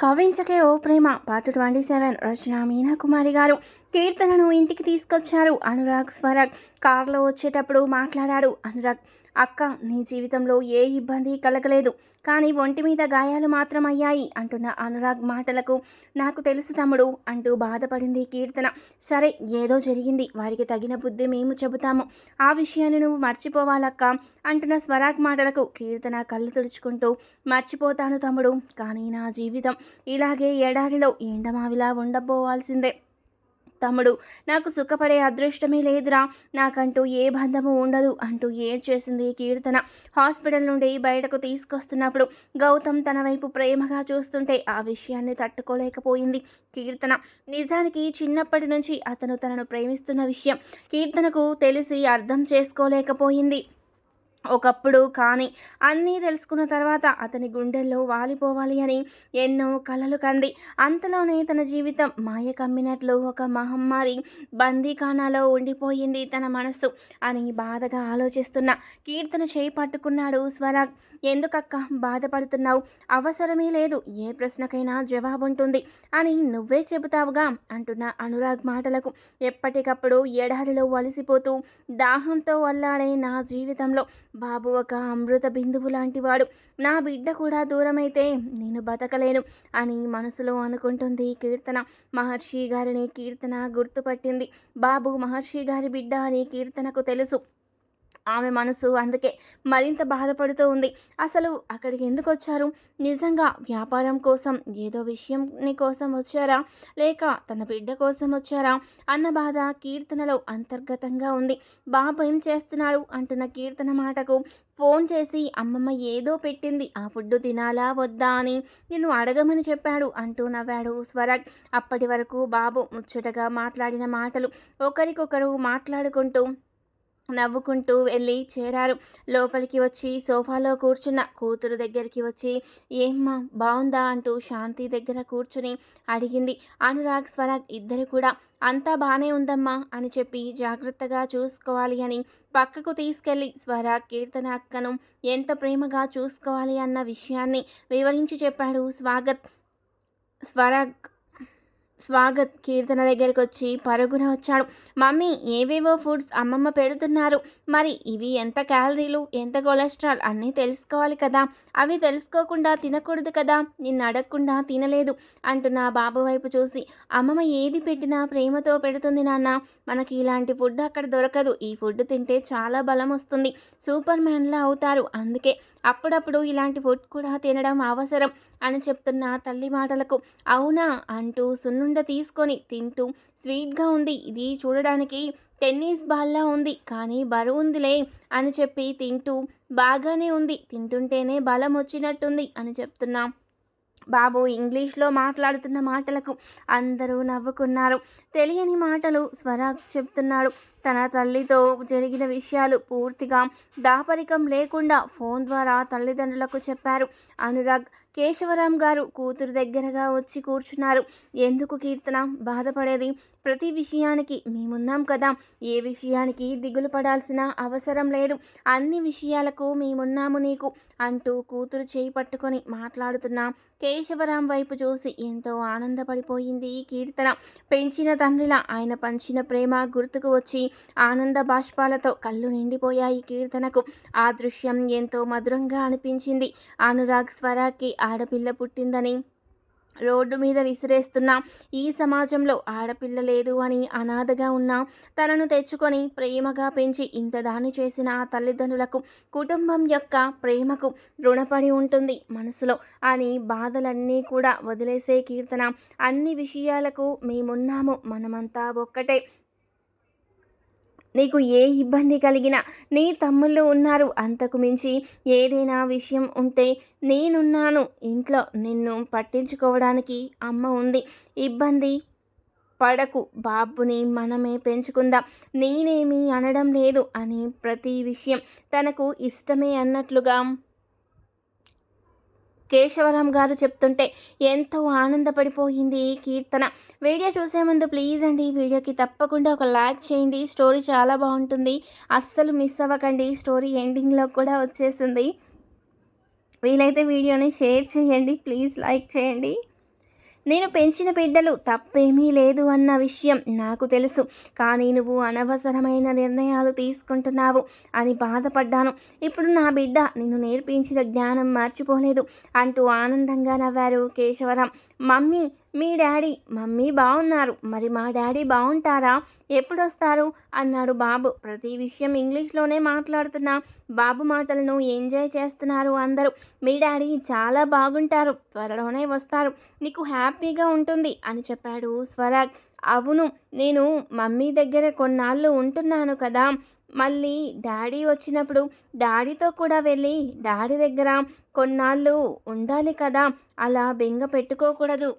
కవించకే ఓ ప్రేమ. Part twenty seven. రచన మీనాకుమారి గారు. కీర్తనను ఇంటికి తీసుకొచ్చారు అనురాగ్ స్వరాగ్. కారులో వచ్చేటప్పుడు మాట్లాడాడు అనురాగ్. అక్క నీ జీవితంలో ఏ ఇబ్బంది కలగలేదు. కానీ ఒంటి మీద గాయాలు మాత్రం అయ్యాయి అంటున్న అనురాగ్ మాటలకు. నాకు తెలుసు తమ్ముడు అంటూ బాధపడింది కీర్తన. సరే ఏదో జరిగింది. వారికి తగిన బుద్ధి మేము చెబుతాము. ఆ విషయాన్ని నువ్వు మర్చిపోవాలక్క అంటున్న స్వరాగ్ మాటలకు కీర్తన కళ్ళు తుడుచుకుంటూ. మర్చిపోతాను తమ్ముడు కానీ నా జీవితం ఇలాగే ఎడారిలో ఎండమావిలా ఉండబోవాల్సిందే. తమ్ముడు నాకు సుఖపడే అదృష్టమే లేదురా. నాకంటూ ఏ బంధము ఉండదు అంటూ ఏడ్చేసింది కీర్తన. హాస్పిటల్ నుండి బయటకు తీసుకొస్తున్నప్పుడు గౌతమ్ తన వైపు ప్రేమగా చూస్తుంటే ఆ విషయాన్ని తట్టుకోలేకపోయింది కీర్తన. నిజానికి చిన్నప్పటి నుంచి అతను తనను ప్రేమిస్తున్న విషయం కీర్తనకు తెలిసి అర్థం చేసుకోలేకపోయింది. ఒకప్పుడు కానీ అన్నీ తెలుసుకున్న తర్వాత అతని గుండెల్లో వాలిపోవాలి అని ఎన్నో కలలు కంది. అంతలోనే తన జీవితం మాయ కమ్మినట్లు ఒక మహమ్మారి బందీఖానాలో ఉండిపోయింది తన మనస్సు అని బాధగా ఆలోచిస్తున్న కీర్తన చేయి పట్టుకున్నాడు స్వరాగ్. ఎందుకక్క బాధపడుతున్నావు? అవసరమే లేదు. ఏ ప్రశ్నకైనా జవాబు ఉంటుంది అని నువ్వే చెబుతావుగా అంటున్న అనురాగ్ మాటలకు ఎప్పటికప్పుడు ఎడారిలో వలసిపోతూ దాహంతో వల్లాడే నా జీవితంలో బాబు ఒక అమృత బిందువు లాంటివాడు నా బిడ్డ కూడా దూరమైతే నేను బతకలేను అని మనసులో అనుకుంటుంది కీర్తన. మహర్షి గారిని కీర్తన గుర్తుపట్టింది. బాబు మహర్షి గారి బిడ్డ అని కీర్తనకు తెలుసు. ఆమె మనసు అందుకే మరింత బాధపడుతూ ఉంది. అసలు అక్కడికి ఎందుకు వచ్చారు? నిజంగా వ్యాపారం కోసం ఏదో విషయం కోసం వచ్చారా? లేక తన బిడ్డ కోసం వచ్చారా? అన్న బాధ కీర్తనలో అంతర్గతంగా ఉంది. బాబు ఏం చేస్తున్నాడు? అంటున్న కీర్తన మాటకు ఫోన్ చేసి అమ్మమ్మ ఏదో పెట్టింది. ఆ ఫుడ్ తినాలా? వద్దా? అని నిన్ను అడగమని చెప్పాడు అంటూ నవ్వాడు స్వరాగ్ అప్పటి వరకు బాబు ముచ్చటగా మాట్లాడిన మాటలు ఒకరికొకరు మాట్లాడుకుంటూ నవ్వుకుంటూ వెళ్ళి చేరారు. లోపలికి వచ్చి సోఫాలో కూర్చున్న కూతురు దగ్గరికి వచ్చి ఏమ్మా బాగుందా అంటూ శాంతి దగ్గర కూర్చుని అడిగింది. అనురాగ్ స్వరాగ్ ఇద్దరు కూడా అంతా బాగానే ఉందమ్మా అని చెప్పి జాగ్రత్తగా చూసుకోవాలి అని పక్కకు తీసుకెళ్ళి స్వరాగ్ కీర్తన అక్కను ఎంత ప్రేమగా చూసుకోవాలి అన్న విషయాన్ని వివరించి చెప్పాడు స్వాగత్. స్వరాగ్ స్వాగత్ కీర్తన దగ్గరికి వచ్చి పరుగున వచ్చాడు. మమ్మీ ఏవేవో ఫుడ్స్ అమ్మమ్మ పెడుతున్నారు. మరి ఇవి ఎంత క్యాలరీలు ఎంత కొలెస్ట్రాల్ అన్నీ తెలుసుకోవాలి కదా. అవి తెలుసుకోకుండా తినకూడదు కదా. నిన్ను అడగకుండా తినలేదు అంటున్న బాబు వైపు చూసి అమ్మమ్మ ఏది పెట్టినా ప్రేమతో పెడుతుంది నాన్న. మనకి ఇలాంటి ఫుడ్ అక్కడ దొరకదు. ఈ ఫుడ్ తింటే చాలా బలం వస్తుంది. సూపర్ మ్యాన్లా అవుతారు. అందుకే అప్పుడప్పుడు ఇలాంటి ఫుడ్ కూడా తినడం అవసరం అని చెప్తున్న తల్లి మాటలకు. అవునా? అంటూ సున్నుండ తీసుకొని తింటూ స్వీట్గా ఉంది. ఇది చూడడానికి టెన్నిస్ బాల్లా ఉంది. కానీ బరువుందిలే అని చెప్పి తింటూ బాగానే ఉంది. తింటుంటేనే బలం వచ్చినట్టుంది అని చెప్తున్నా బాబు ఇంగ్లీష్లో మాట్లాడుతున్న మాటలకు అందరూ నవ్వుకున్నారు. తెలియని మాటలు స్వరాగ్ చెప్తున్నాడు. తన తల్లితో జరిగిన విషయాలు పూర్తిగా దాపరికం లేకుండా ఫోన్ ద్వారా తల్లిదండ్రులకు చెప్పారు. అనురాగ్ కేశవరాం గారు కూతురు దగ్గరగా వచ్చి కూర్చున్నారు. ఎందుకు కీర్తన? బాధపడేది ప్రతి విషయానికి మేమున్నాం కదా. ఏ విషయానికి దిగులు పడాల్సిన అవసరం లేదు. అన్ని విషయాలకు మేమున్నాము నీకు అంటూ కూతురు చేయి పట్టుకొని మాట్లాడుతున్న కేశవరాం వైపు చూసి ఎంతో ఆనందపడిపోయింది కీర్తన. పెంచిన తండ్రిలా ఆయన పంచిన ప్రేమ గుర్తుకు వచ్చి ఆనంద బాష్పాలతో కళ్ళు నిండిపోయాయి కీర్తనకు. ఆ దృశ్యం ఎంతో మధురంగా అనిపించింది. అనురాగ్ స్వరాకి ఆడపిల్ల పుట్టిందని రోడ్డు మీద విసిరేస్తున్న ఈ సమాజంలో ఆడపిల్ల లేదు అని అనాథగా ఉన్న తనను తెచ్చుకొని ప్రేమగా పెంచి ఇంత దాని చేసిన ఆ తల్లిదండ్రులకు కుటుంబం యొక్క ప్రేమకు రుణపడి ఉంటుంది మనసులో. అని బాధలన్నీ కూడా వదిలేసే కీర్తన. అన్ని విషయాలకు మేమున్నాము మనమంతా ఒక్కటే. నీకు ఏ ఇబ్బంది కలిగినా నీ తమ్ముళ్ళు ఉన్నారు. అంతకు మించి ఏదైనా విషయం ఉంటే నేనున్నాను. ఇంట్లో నిన్ను పట్టించుకోవడానికి అమ్మ ఉంది. ఇబ్బంది పడకు. బాబుని మనమే పెంచుకుందాం. నేనేమీ అనడం లేదు అని ప్రతి విషయం తనకు ఇష్టమే అన్నట్లుగా కేశవరాం గారు చెప్తుంటే ఎంతో ఆనందపడిపోయింది కీర్తన. వీడియో చూసే ముందు ప్లీజ్ అండి వీడియోకి తప్పకుండా ఒక లైక్ చేయండి. స్టోరీ చాలా బాగుంటుంది. అస్సలు మిస్ అవ్వకండి. స్టోరీ ఎండింగ్లో కూడా వచ్చేసింది. వీలైతే వీడియోని షేర్ చేయండి. ప్లీజ్ లైక్ చేయండి. నేను పెంచిన బిడ్డలు తప్పేమీ లేదు అన్న విషయం నాకు తెలుసు. కానీ నువ్వు అనవసరమైన నిర్ణయాలు తీసుకుంటున్నావు అని బాధపడ్డాను. ఇప్పుడు నా బిడ్డ నిన్ను నేర్పించిన జ్ఞానం మర్చిపోలేదు అంటూ ఆనందంగా నవ్వారు కేశవరాం. మమ్మీ మీ డాడీ. మమ్మీ బాగున్నారు మరి మా డాడీ బాగుంటారా ఎప్పుడు వస్తారు అన్నాడు బాబు. ప్రతి విషయం ఇంగ్లీష్లోనే మాట్లాడుతున్న. బాబు మాటలను ఎంజాయ్ చేస్తున్నారు అందరూ. మీ డాడీ చాలా బాగుంటారు. త్వరలోనే వస్తారు. నీకు హ్యాపీగా ఉంటుంది అని చెప్పాడు స్వరాగ్ అవును నేను మమ్మీ దగ్గర కొన్నాళ్ళు ఉంటున్నాను కదా. మళ్ళీ డాడీ వచ్చినప్పుడు డాడీతో కూడా వెళ్ళి డాడీ దగ్గర కొన్నాళ్ళు ఉండాలి కదా అలా బెంగ పెట్టుకోకూడదు.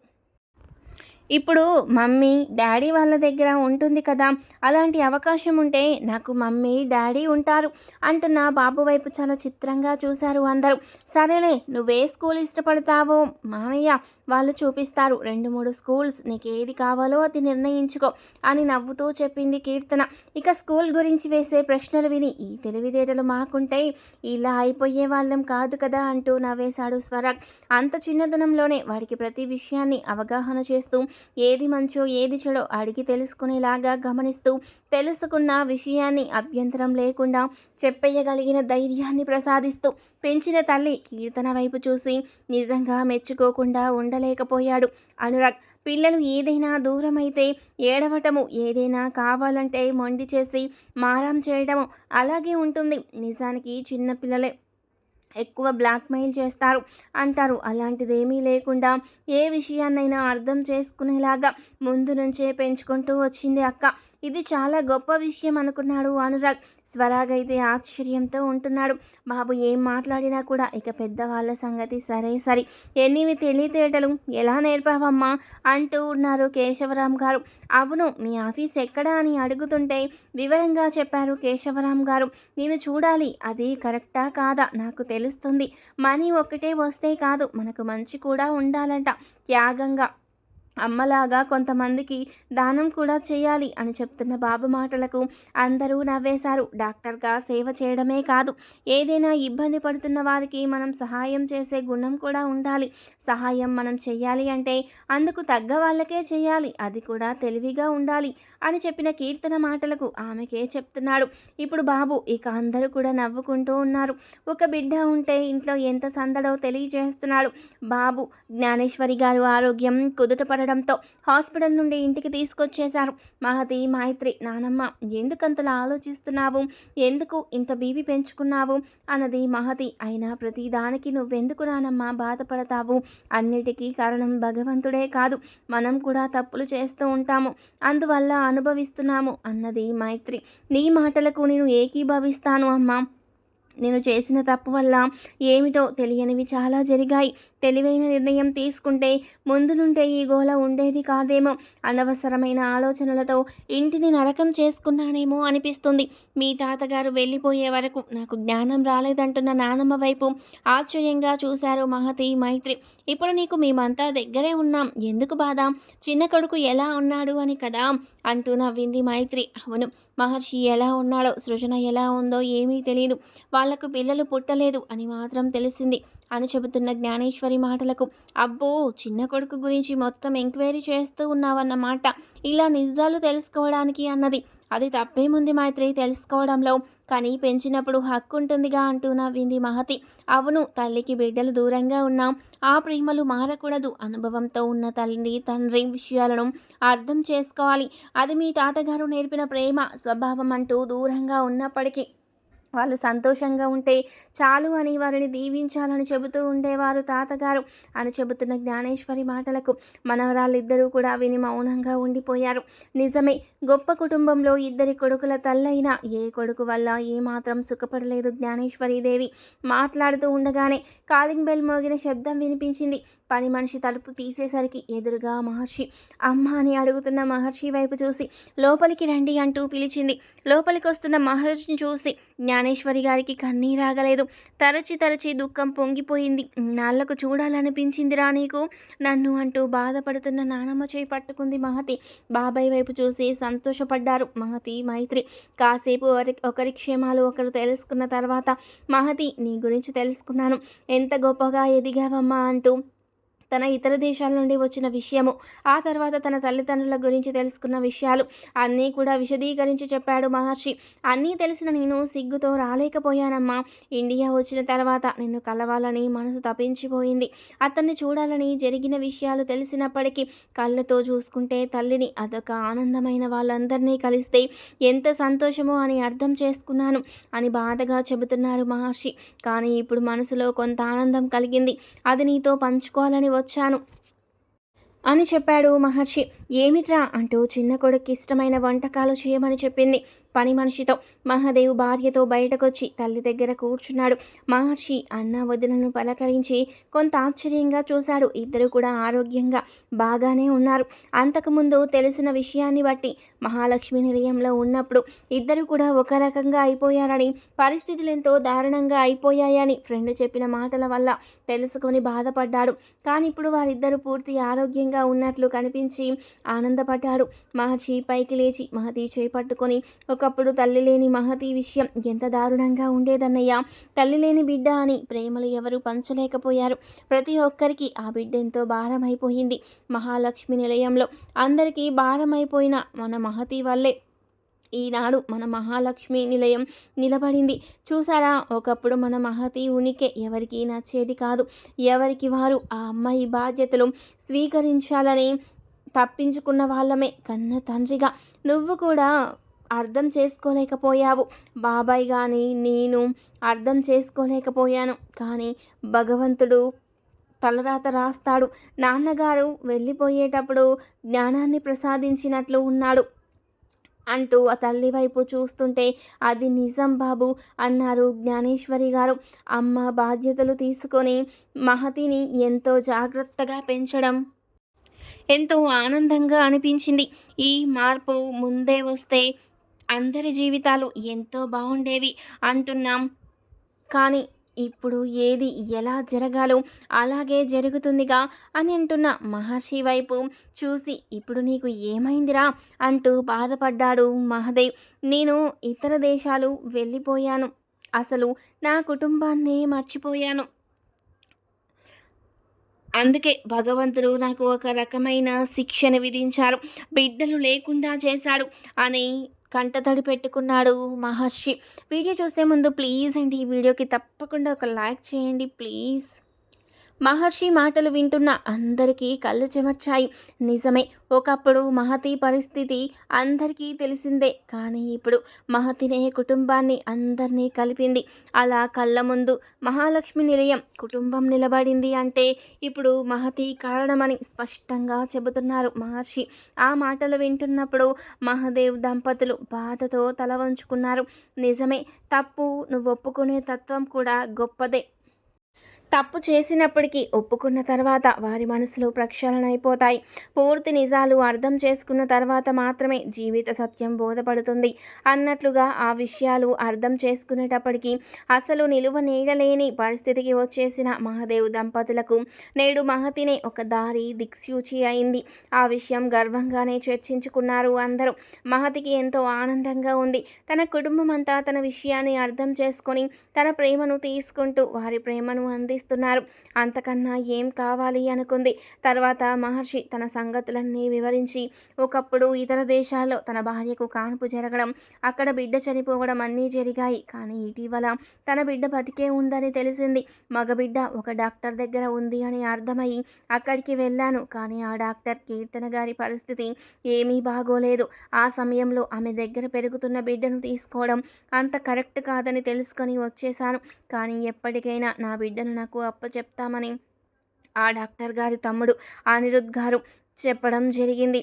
ఇప్పుడు మమ్మీ డాడీ వాళ్ళ దగ్గర ఉంటుంది కదా అలాంటి అవకాశం ఉంటే నాకు మమ్మీ డాడీ ఉంటారు అంటున్న బాబు వైపు చాలా చిత్రంగా చూశారు అందరూ. సరేలే నువ్వే స్కూల్ ఇష్టపడతావో? మామయ్య వాళ్ళు చూపిస్తారు. రెండు మూడు స్కూల్స్ నీకు ఏది కావాలో అది నిర్ణయించుకో అని నవ్వుతూ చెప్పింది కీర్తన. ఇక స్కూల్ గురించి వేసే ప్రశ్నలు విని ఈ తెలివితేటలు మాకుంటే ఇలా అయిపోయే వాళ్ళం కాదు కదా అంటూ నవ్వేశాడు స్వరాగ్. అంత చిన్నదనంలోనే వాడికి ప్రతి విషయాన్ని అవగాహన చేస్తూ ఏది మంచో ఏది చెడో అడిగి తెలుసుకునేలాగా గమనిస్తూ తెలుసుకున్న విషయాన్ని అభ్యంతరం లేకుండా చెప్పేయగలిగిన ధైర్యాన్ని ప్రసాదిస్తూ పెంచిన తల్లి కీర్తన వైపు చూసి నిజంగా మెచ్చుకోకుండా ఉండలేకపోయాడు. అనురాగ్ పిల్లలు ఏదైనా దూరమైతే ఏడవటము ఏదైనా కావాలంటే మొండి చేసి మారం చేయడము అలాగే ఉంటుంది. నిజానికి చిన్న పిల్లలే ఎక్కువ బ్లాక్మెయిల్ చేస్తారు. అంటారు. అలాంటిదేమీ లేకుండా ఏ విషయాన్నైనా అర్థం చేసుకునేలాగా ముందు నుంచే పెంచుకుంటూ వచ్చింది అక్క. ఇది చాలా గొప్ప విషయం అనుకున్నాడు అనురాగ్. స్వరాగ్ అయితే ఆశ్చర్యంతో ఉంటున్నాడు. బాబు ఏం మాట్లాడినా కూడా ఇక పెద్దవాళ్ళ సంగతి సరే సరి. ఎన్నివి తెలియతేటలు ఎలా నేర్పావమ్మా? అంటూ ఉన్నారు కేశవరాం గారు. అవును మీ ఆఫీస్ ఎక్కడా అని అడుగుతుంటే వివరంగా చెప్పారు కేశవరాం గారు. నేను చూడాలి అది కరెక్టా కాదా నాకు తెలుస్తుంది. మనీ ఒక్కటే వస్తే కాదు మనకు మంచి కూడా ఉండాలంట. త్యాగంగా అమ్మలాగా కొంతమందికి దానం కూడా చేయాలి అని చెప్తున్న బాబు మాటలకు అందరూ నవ్వేశారు. డాక్టర్గా సేవ చేయడమే కాదు ఏదైనా ఇబ్బంది పడుతున్న వారికి మనం సహాయం చేసే గుణం కూడా ఉండాలి. సహాయం మనం చెయ్యాలి అంటే అందుకు తగ్గ వాళ్ళకే చేయాలి అది కూడా తెలివిగా ఉండాలి అని చెప్పిన కీర్తన మాటలకు ఆమెకే చెప్తున్నాడు. ఇప్పుడు బాబు ఇక అందరూ కూడా నవ్వుకుంటూ ఉన్నారు. ఒక బిడ్డ ఉంటే ఇంట్లో ఎంత సందడో తెలియజేస్తున్నాడు. బాబు జ్ఞానేశ్వరి గారు ఆరోగ్యం కుదుటపడడం ఉండడంతో హాస్పిటల్ నుండి ఇంటికి తీసుకొచ్చేశారు. మహతి మైత్రి నానమ్మ ఎందుకంతలా ఆలోచిస్తున్నావు? ఎందుకు ఇంత బీపీ పెంచుకున్నావు? అన్నది మహతి. అయినా ప్రతిదానికి నువ్వెందుకు నానమ్మ బాధపడతావు? అన్నిటికీ కారణం భగవంతుడే కాదు. మనం కూడా తప్పులు చేస్తూ ఉంటాము. అందువల్ల అనుభవిస్తున్నాము అన్నది మైత్రి. నీ మాటలకు నేను ఏకీభవిస్తాను అమ్మా. నేను చేసిన తప్పు వల్ల ఏమిటో తెలియనివి చాలా జరిగాయి. తెలివైన నిర్ణయం తీసుకుంటే ముందు నుండే ఈ గోల ఉండేది కాదేమో. అనవసరమైన ఆలోచనలతో ఇంటిని నరకం చేసుకున్నానేమో అనిపిస్తుంది. మీ తాతగారు వెళ్ళిపోయే వరకు నాకు జ్ఞానం రాలేదంటున్న నానమ్మ వైపు ఆశ్చర్యంగా చూశారు మహతి మైత్రి. ఇప్పుడు నీకు మేమంతా దగ్గరే ఉన్నాం. ఎందుకు బాధ? చిన్న కొడుకు ఎలా ఉన్నాడు అని కదా అంటూ నవ్వింది మైత్రి. అవును మహర్షి ఎలా ఉన్నాడో సృజన ఎలా ఉందో ఏమీ తెలియదు వాళ్ళకు పిల్లలు పుట్టలేదు అని మాత్రం తెలిసింది అని చెబుతున్న జ్ఞానేశ్వరి మాటలకు అబ్బో చిన్న కొడుకు గురించి మొత్తం ఎంక్వైరీ చేస్తూ ఉన్నావన్నమాట. ఇలా నిజాలు తెలుసుకోవడానికి అన్నది. అది తప్పేముంది మైత్రి తెలుసుకోవడంలో. కానీ పెంచినప్పుడు హక్కు ఉంటుందిగా అంటూ నవ్వింది మహతి. అవును తల్లికి బిడ్డలు దూరంగా ఉన్నాం ఆ ప్రేమలు మారకూడదు. అనుభవంతో ఉన్న తల్లి తండ్రి విషయాలను అర్థం చేసుకోవాలి. అది మీ తాతగారు నేర్పిన ప్రేమ స్వభావం అంటూ దూరంగా ఉన్నప్పటికీ వాళ్ళు సంతోషంగా ఉంటే చాలు అని వారిని దీవించాలని చెబుతూ ఉండేవారు తాతగారు అని చెబుతున్న జ్ఞానేశ్వరి మాటలకు మనవరాళ్ళిద్దరూ కూడా విని మౌనంగా ఉండిపోయారు. నిజమే గొప్ప కుటుంబంలో ఇద్దరి కొడుకుల తల్లైన ఏ కొడుకు వల్ల ఏమాత్రం సుఖపడలేదు జ్ఞానేశ్వరీదేవి. మాట్లాడుతూ ఉండగానే కాలింగ్ బెల్ మోగిన శబ్దం వినిపించింది. పని మనిషి తలుపు తీసేసరికి ఎదురుగా మహర్షి. అమ్మ అని అడుగుతున్న మహర్షి వైపు చూసి లోపలికి రండి అంటూ పిలిచింది. లోపలికి వస్తున్న మహర్షిని చూసి జ్ఞానేశ్వరి గారికి కన్నీరాగలేదు తరచి తరచి దుఃఖం పొంగిపోయింది. నాళ్ళకు చూడాలనిపించిందిరా నీకు? నన్ను అంటూ బాధపడుతున్న నానమ్మ చేయి పట్టుకుంది మహతి. బాబాయ్ వైపు చూసి సంతోషపడ్డారు మహతి మైత్రి. కాసేపు ఒకరి క్షేమాలు ఒకరు తెలుసుకున్న తర్వాత మహతి నీ గురించి తెలుసుకున్నాను. ఎంత గొప్పగా ఎదిగావమ్మా అంటూ తన ఇతర దేశాల నుండి వచ్చిన విషయము ఆ తర్వాత తన తల్లిదండ్రుల గురించి తెలుసుకున్న విషయాలు. అన్నీ కూడా విశదీకరించి చెప్పాడు మహర్షి. అన్నీ తెలిసిన నేను సిగ్గుతో రాలేకపోయానమ్మా. ఇండియా వచ్చిన తర్వాత నిన్ను కలవాలని మనసు తప్పించిపోయింది. అతన్ని చూడాలని జరిగిన విషయాలు తెలిసినప్పటికీ కళ్ళతో చూసుకుంటే తల్లిని అదొక ఆనందమైన వాళ్ళందరినీ కలిస్తే ఎంత సంతోషమో అని అర్థం చేసుకున్నాను అని బాధగా చెబుతున్నారు మహర్షి. కానీ ఇప్పుడు మనసులో కొంత ఆనందం కలిగింది. అది నీతో పంచుకోవాలని వచ్చాను. అని చెప్పాడు మహర్షి. ఏమిట్రా అంటూ చిన్న కొడుకు ఇష్టమైన వంటకాలు చేయమని చెప్పింది. పని మనిషితో మహాదేవ్ భార్యతో బయటకొచ్చి తల్లి దగ్గర కూర్చున్నాడు. మహర్షి అన్న వదిలను పలకరించి కొంత ఆశ్చర్యంగా చూశాడు. ఇద్దరు కూడా ఆరోగ్యంగా బాగానే ఉన్నారు. అంతకుముందు తెలిసిన విషయాన్ని బట్టి మహాలక్ష్మి నిలయంలో ఉన్నప్పుడు ఇద్దరు కూడా ఒక రకంగా అయిపోయారని పరిస్థితులు ఎంతో దారుణంగా అయిపోయాయని ఫ్రెండ్ చెప్పిన మాటల వల్ల తెలుసుకొని బాధపడ్డాడు. కానీ ఇప్పుడు వారిద్దరూ పూర్తి ఆరోగ్యంగా ఉన్నట్లు కనిపించి ఆనందపడ్డాడు మహర్షి పైకి లేచి మహతి చేపట్టుకొని ఒకప్పుడు తల్లి లేని మహతి విషయం ఎంత దారుణంగా ఉండేదన్నయ్య? తల్లి లేని బిడ్డ అని ప్రేమలు ఎవరు పంచలేకపోయారు. ప్రతి ఒక్కరికి ఆ బిడ్డ ఎంతో భారమైపోయింది. మహాలక్ష్మి నిలయంలో అందరికీ భారమైపోయిన మన మహతి వల్లే ఈనాడు మన మహాలక్ష్మి నిలయం నిలబడింది. చూసారా? ఒకప్పుడు మన మహతి ఉనికి ఎవరికి నచ్చేది కాదు. ఎవరికి వారు ఆ అమ్మాయి బాధ్యతలు స్వీకరించాలని తప్పించుకున్న వాళ్ళమే కన్న తండ్రిగా. నువ్వు కూడా అర్థం చేసుకోలేకపోయావు. బాబాయ్ కానీ నేను అర్థం చేసుకోలేకపోయాను. కానీ భగవంతుడు తలరాత రాస్తాడు. నాన్నగారు వెళ్ళిపోయేటప్పుడు జ్ఞానాన్ని ప్రసాదించినట్లు ఉన్నాడు అంటూ ఆ తల్లి వైపు చూస్తుంటే అది నిజం బాబు అన్నారు జ్ఞానేశ్వరి గారు. అమ్మ బాధ్యతలు తీసుకొని మహతిని ఎంతో జాగ్రత్తగా పెంచడం ఎంతో ఆనందంగా అనిపించింది. ఈ మార్పు ముందే వస్తే అందరి జీవితాలు ఎంతో బాగుండేవి అంటున్నాం. కానీ ఇప్పుడు ఏది ఎలా జరగాలో అలాగే జరుగుతుందిగా అని అంటున్న మహర్షి వైపు చూసి ఇప్పుడు నీకు ఏమైందిరా అంటూ బాధపడ్డాడు మహదేవ్. నేను ఇతర దేశాలు వెళ్ళిపోయాను. అసలు నా కుటుంబాన్నే మర్చిపోయాను. అందుకే భగవంతుడు నాకు ఒక రకమైన శిక్షను విధించారు. బిడ్డలు లేకుండా చేశాడు అని కంటతడి పెట్టుకున్నాడు మహర్షి. వీడియో చూసే ముందు ప్లీజ్ అండి ఈ వీడియోకి తప్పకుండా ఒక లైక్ చేయండి. ప్లీజ్. మహర్షి మాటలు వింటున్న అందరికీ కళ్ళు చెమర్చాయి. నిజమే ఒకప్పుడు మహతి పరిస్థితి అందరికీ తెలిసిందే. కానీ ఇప్పుడు మహతినే కుటుంబాన్ని అందరినీ కలిపింది. అలా కళ్ళ ముందు మహాలక్ష్మి నిలయం కుటుంబం నిలబడింది అంటే ఇప్పుడు మహతి కారణమని స్పష్టంగా చెబుతున్నారు మహర్షి. ఆ మాటలు వింటున్నప్పుడు మహదేవ్ దంపతులు బాధతో తల వంచుకున్నారు. నిజమే తప్పు నువ్వు ఒప్పుకునే తత్వం కూడా గొప్పదే. తప్పు చేసినప్పటికీ ఒప్పుకున్న తర్వాత వారి మనసులో ప్రక్షాళన అయిపోతాయి. పూర్తి నిజాలు అర్థం చేసుకున్న తర్వాత మాత్రమే జీవిత సత్యం బోధపడుతుంది. అన్నట్లుగా ఆ విషయాలు అర్థం చేసుకునేటప్పటికీ అసలు నిలువ నీడలేని పరిస్థితికి వచ్చేసిన మహాదేవ్ దంపతులకు నేడు మహతినే ఒక దారి దిక్సూచి అయింది. ఆ విషయం గర్వంగానే చర్చించుకున్నారు అందరూ. మహతికి ఎంతో ఆనందంగా ఉంది. తన కుటుంబం అంతా తన విషయాన్ని అర్థం చేసుకొని తన ప్రేమను తీసుకుంటూ వారి ప్రేమను అంది ఆనందిస్తున్నారు అంతకన్నా ఏం కావాలి అనుకుంది. తర్వాత మహర్షి తన సంగతులన్నీ వివరించి ఒకప్పుడు ఇతర దేశాల్లో తన భార్యకు కాన్పు జరగడం అక్కడ బిడ్డ చనిపోవడం అన్నీ జరిగాయి. కానీ ఇటీవల తన బిడ్డ బతికే ఉందని తెలిసింది. మగబిడ్డ ఒక డాక్టర్ దగ్గర ఉంది అని అర్థమయ్యి అక్కడికి వెళ్ళాను. కానీ ఆ డాక్టర్ కీర్తన గారి పరిస్థితి ఏమీ బాగోలేదు. ఆ సమయంలో ఆమె దగ్గర పెరుగుతున్న బిడ్డను తీసుకోవడం అంత కరెక్ట్ కాదని తెలుసుకొని వచ్చేశాను. కానీ ఎప్పటికైనా నా బిడ్డను నాకు నాకు అప్పచెప్తామని ఆ డాక్టర్ గారి తమ్ముడు అనిరుద్ గారు చెప్పడం జరిగింది.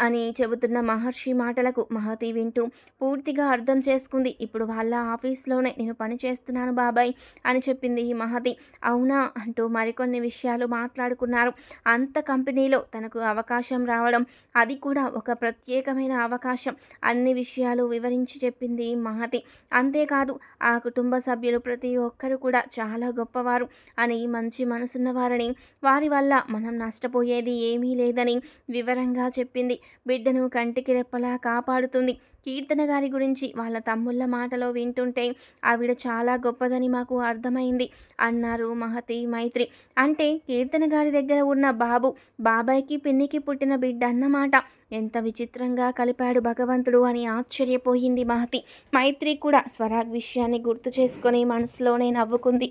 అని చెబుతున్న మహర్షి మాటలకు మహతి వింటూ పూర్తిగా అర్థం చేసుకుంది. ఇప్పుడు వాళ్ళ ఆఫీస్లోనే నేను పని చేస్తున్నాను బాబాయ్ అని చెప్పింది ఈ మహతి. అవునా అంటూ మరికొన్ని విషయాలు మాట్లాడుకున్నారు. అంత కంపెనీలో తనకు అవకాశం రావడం అది కూడా ఒక ప్రత్యేకమైన అవకాశం అన్ని విషయాలు వివరించి చెప్పింది మహతి. అంతేకాదు ఆ కుటుంబ సభ్యులు ప్రతి ఒక్కరు కూడా చాలా గొప్పవారు అని మంచి మనసున్నవారని వారి వల్ల మనం నష్టపోయేది ఏమీ లేదని వివరంగా చెప్పింది. బిడ్డను కంటికి రెప్పలా కాపాడుతుంది. కీర్తన గారి గురించి వాళ్ళ తమ్ముళ్ళ మాటలో వింటుంటే ఆవిడ చాలా గొప్పదని మాకు అర్థమైంది. అన్నారు మహతి మైత్రి. అంటే కీర్తన గారి దగ్గర ఉన్న బాబు బాబాయ్కి పిన్నికి పుట్టిన బిడ్డ అన్నమాట. ఎంత విచిత్రంగా కలిపాడు భగవంతుడు అని ఆశ్చర్యపోయింది మహతి. మైత్రి కూడా స్వరాగ్ విషయాన్ని గుర్తు చేసుకుని మనసులోనే నవ్వుకుంది.